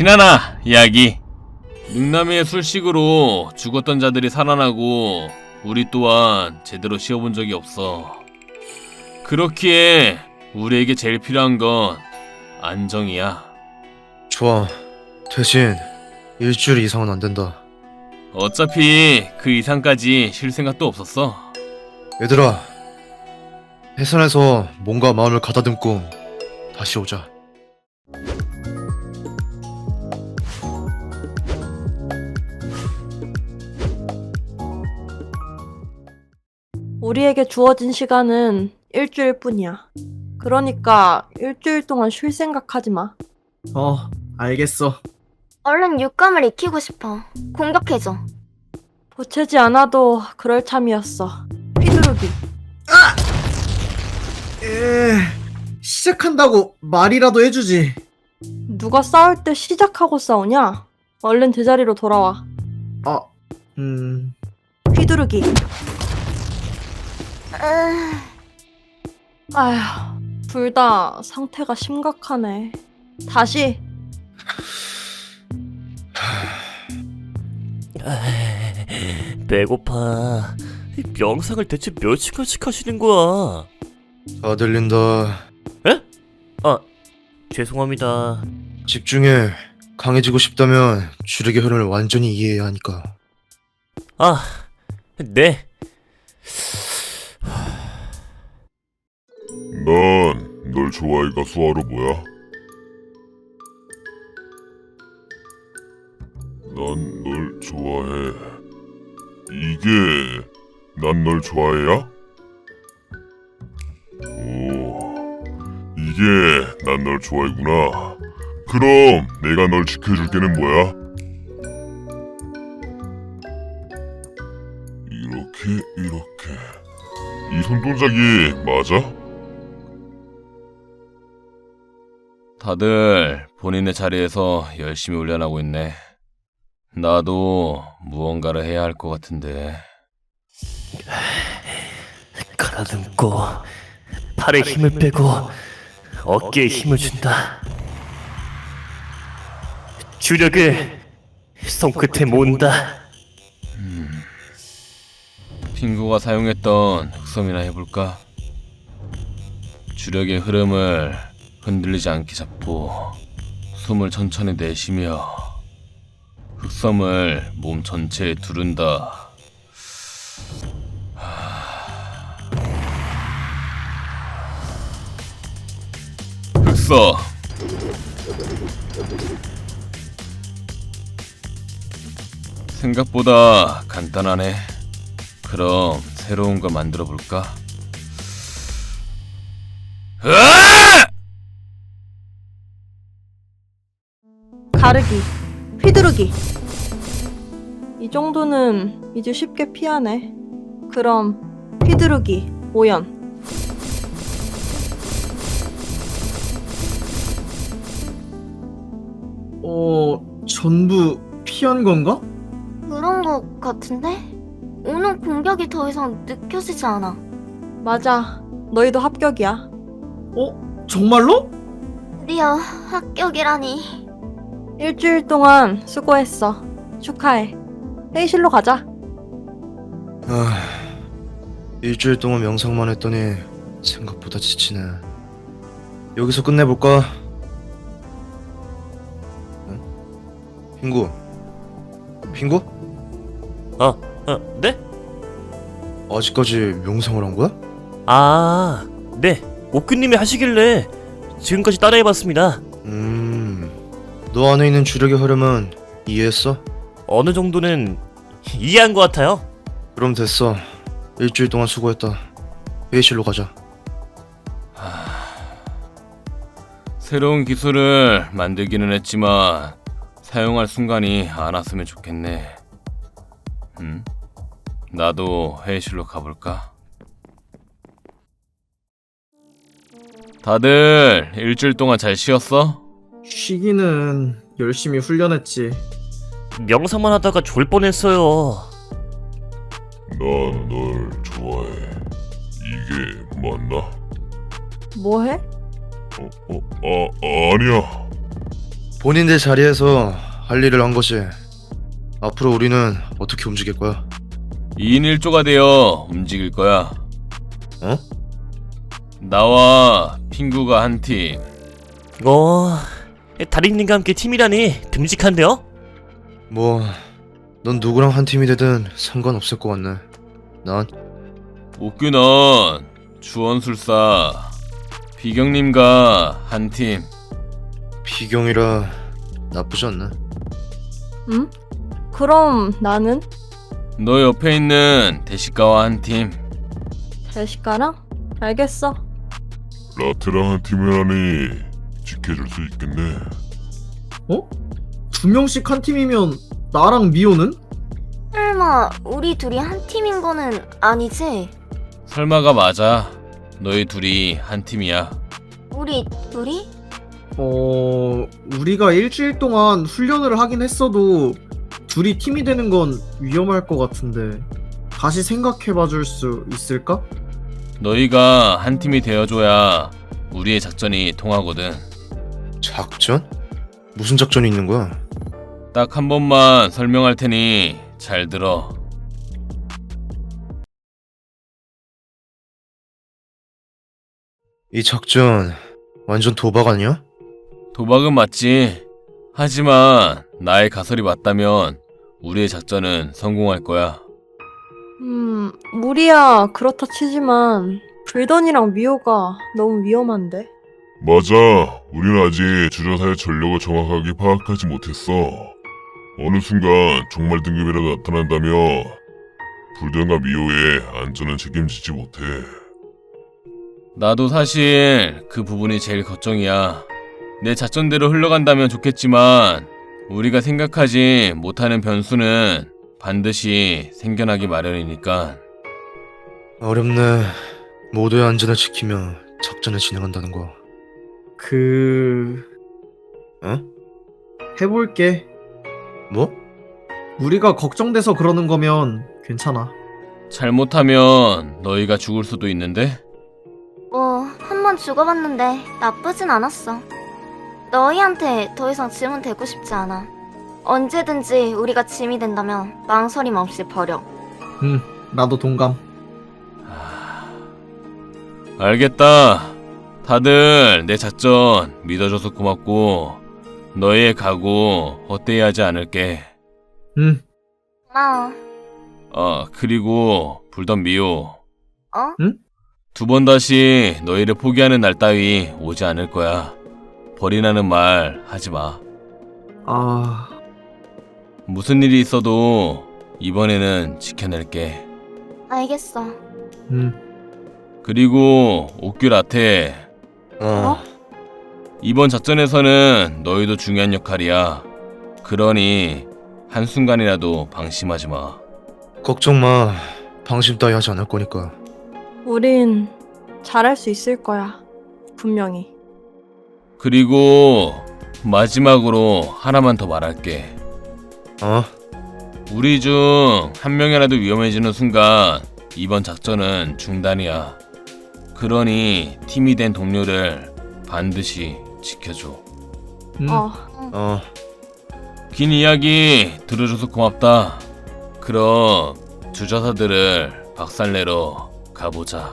지나나 이야기. 능남이의 술식으로 죽었던 자들이 살아나고 우리 또한 제대로 쉬어본 적이 없어. 그렇기에 우리에게 제일 필요한 건 안정이야. 좋아. 대신 일주일 이상은 안 된다. 어차피 그 이상까지 쉴 생각도 없었어. 얘들아, 해산에서 몸과 마음을 가다듬고 다시 오자. 우리에게 주어진 시간은 일주일 뿐이야. 그러니까 일주일 동안 쉴 생각하지 마. 어, 알겠어. 얼른 육감을 익히고 싶어. 공격해줘. 보채지 않아도 그럴 참이었어. 휘두르기. 에, 시작한다고 말이라도 해주지. 누가 싸울 때 시작하고 싸우냐? 얼른 제자리로 돌아와. 아, 음, 휘두르기. 으, 아휴, 둘 다 상태가 심각하네. 다시. 배고파. 이 명상을 대체 몇 시간씩 하시는 거야? 다 들린다. 죄송합니다. 집중해. 강해지고 싶다면 주력의 흐름을 완전히 이해해야 하니까. 아, 네. 난 널 좋아해가 수화로 뭐야? 난 널 좋아해. 이게 난 널 좋아해야? 오, 이게 난 널 좋아해구나. 그럼 내가 널 지켜줄게는 뭐야? 이렇게 이렇게 이 손동작이 맞아? 다들 본인의 자리에서 열심히 훈련하고 있네. 나도 무언가를 해야 할 것 같은데. 가다듬고 팔에 힘을 빼고 어깨에 힘을 준다. 주력을 손끝에 모은다. 핑구가 사용했던 흑섬이나 해볼까? 주력의 흐름을 흔들리지 않게 잡고 숨을 천천히 내쉬며 흑섬을 몸 전체에 두른다. 하... 흑서 생각보다 간단하네. 그럼 새로운 거 만들어 볼까? 가르기. 휘두르기. 이 정도는 이제 쉽게 피하네. 그럼 휘두르기. 오연. 어, 전부 피한 건가? 그런 것 같은데? 오늘 공격이 더 이상 느껴지지 않아. 맞아. 너희도 합격이야. 어, 정말로? 드디어 합격이라니. 일주일 동안 수고했어. 축하해. 회의실로 가자. 아, 일주일 동안 명상만 했더니 생각보다 지치네. 여기서 끝내볼까? 응? 핑구. 핑구? 어, 네? 아직까지 명상을 한 거야? 아, 네. 옥규님이 하시길래 지금까지 따라해봤습니다. 음, 너 안에 있는 주력의 흐름은 이해했어? 어느 정도는 이해한 것 같아요. 그럼 됐어. 일주일 동안 수고했다. 회의실로 가자. 새로운 기술을 만들기는 했지만 사용할 순간이 안 왔으면 좋겠네. 음? 나도 회의실로 가볼까? 다들 일주일 동안 잘 쉬었어? 쉬기는 열심히 훈련했지. 명상만 하다가 졸 뻔했어요. 난 널 좋아해. 이게 맞나? 뭐해? 어, 어, 아, 아니야. 본인들 자리에서 할 일을 한 것이 앞으로 우리는 어떻게 움직일 거야? 2인 1조가 되어 움직일 거야. 어? 나와 핑구가 한 팀, 어, 다리님과 함께 팀이라니 듬직한데요? 뭐, 넌 누구랑 한 팀이 되든 상관없을 것 같네. 난 옥규넌 주원술사, 비경님과 한 팀, 비경이라 나쁘지 않네. 응? 그럼 나는 너 옆에 있는 대식가와 한 팀. 제시카랑? 알겠어. 라테랑 한 팀을 하니 지켜줄 수 있겠네. 어? 두 명씩 한 팀이면 나랑 미호는? 설마 우리 둘이 한 팀인 거는 아니지? 설마가 맞아. 너희 둘이 한 팀이야. 우리 둘이? 어, 우리가 일주일 동안 훈련을 하긴 했어도 둘이 팀이 되는 건 위험할 것 같은데 다시 생각해봐 줄 수 있을까? 너희가 한 팀이 되어줘야 우리의 작전이 통하거든. 작전? 무슨 작전이 있는 거야? 딱 한 번만 설명할 테니 잘 들어. 이 작전 완전 도박 아니야? 도박은 맞지. 하지만 나의 가설이 맞다면 우리의 작전은 성공할 거야. 음, 무리야 그렇다 치지만 불던이랑 미호가 너무 위험한데. 맞아. 우리는 아직 주저사의 전력을 정확하게 파악하지 못했어. 어느 순간 종말 등급이라도 나타난다며 불던과 미호의 안전은 책임지지 못해. 나도 사실 그 부분이 제일 걱정이야. 내 작전대로 흘러간다면 좋겠지만 우리가 생각하지 못하는 변수는 반드시 생겨나기 마련이니까. 어렵네. 모두의 안전을 지키며 작전을 진행한다는 거. 그... 어? 해볼게. 뭐? 우리가 걱정돼서 그러는 거면 괜찮아. 잘못하면 너희가 죽을 수도 있는데? 뭐, 한번 죽어봤는데 나쁘진 않았어. 너희한테 더 이상 짐은 되고 싶지 않아. 언제든지 우리가 짐이 된다면 망설임 없이 버려. 응, 나도 동감. 알겠다. 다들 내 작전 믿어줘서 고맙고 너희의 각오 헛되이 하지 않을게. 응, 고마워. 아 그리고 불던 미호 어? 두 번 다시 너희를 포기하는 날 따위 오지 않을 거야. 버리라는 말 하지 마. 아... 무슨 일이 있어도 이번에는 지켜낼게. 알겠어. 응, 그리고 옥규 라테 어. 이번 작전에서는 너희도 중요한 역할이야. 그러니 한순간이라도 방심하지 마. 걱정 마. 방심 따위 하지 않을 거니까. 우린 잘할 수 있을 거야. 분명히. 그리고 마지막으로 하나만 더 말할게. 어? 우리 중 한 명이라도 위험해지는 순간 이번 작전은 중단이야. 그러니 팀이 된 동료를 반드시 지켜줘. 응. 어, 어. 긴 이야기 들어줘서 고맙다. 그럼 주저사들을 박살내러 가보자.